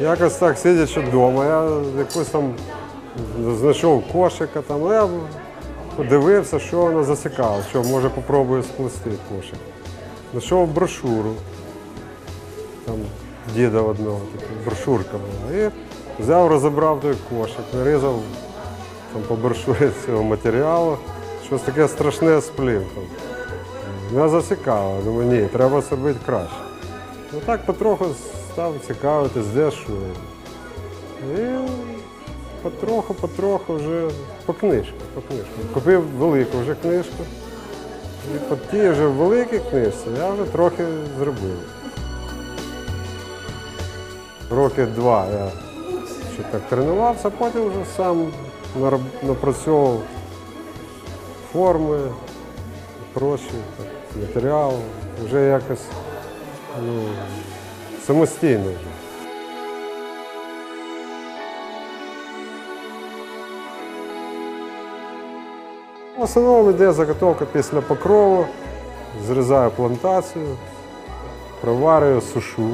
Якось так сидячи вдома, я якось там знайшов кошика, там, ну, я подивився, що воно зацікавило, що може попробую сплести кошик. Знайшов брошуру, там діда одного, така брошурка була. І взяв, розібрав той кошик, нарізав там, по брошурі цього матеріалу, щось таке страшне сплів. Там. Мене зацікавило, думаю, ні, треба зробити краще. Ну так потроху став цікавитись, де що. І потроху, потроху вже по книжку, по книжку. Купив велику вже книжку. І по тій вже великій книжці я вже трохи зробив. Роки два я ще так тренувався, потім вже сам напрацьовував форми, прочі, так, матеріал. Вже якось ну, самостійно. В основному йде заготовка після покрову, зрізаю плантацію, проварюю, сушу,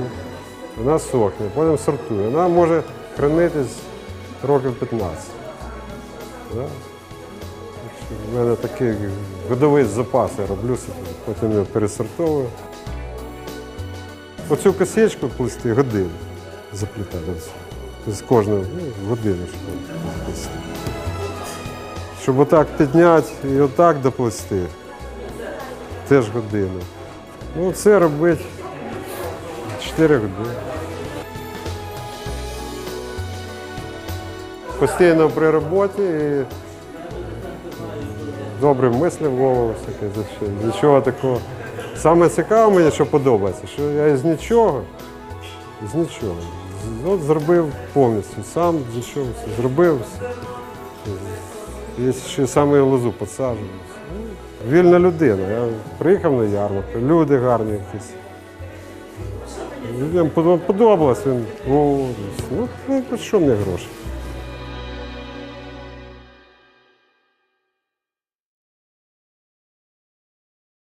вона сохне, потім сортую. Вона може хранитись років 15. Да? Що мене такий годовий запас я роблю потім я пересортовую. Оцю косичку плести годину заплітати. Тобто кожну ну, годину, щоб заплести. Щоб отак підняти і отак доплести, теж годину. Ну, це робити 4 години. Постійно при роботі і добре мислі в голову, всяке, що- нічого такого. Саме цікаве мені, що подобається, що я із нічого, з нічого. От зробив повністю, сам з нічого все зробив. Я ще саме лозу посаджую. Ну, Вільна людина. Я приїхав на ярмарку, люди гарні якісь. Людям подо- подобалось, він, о, ну, ну, що мені гроші.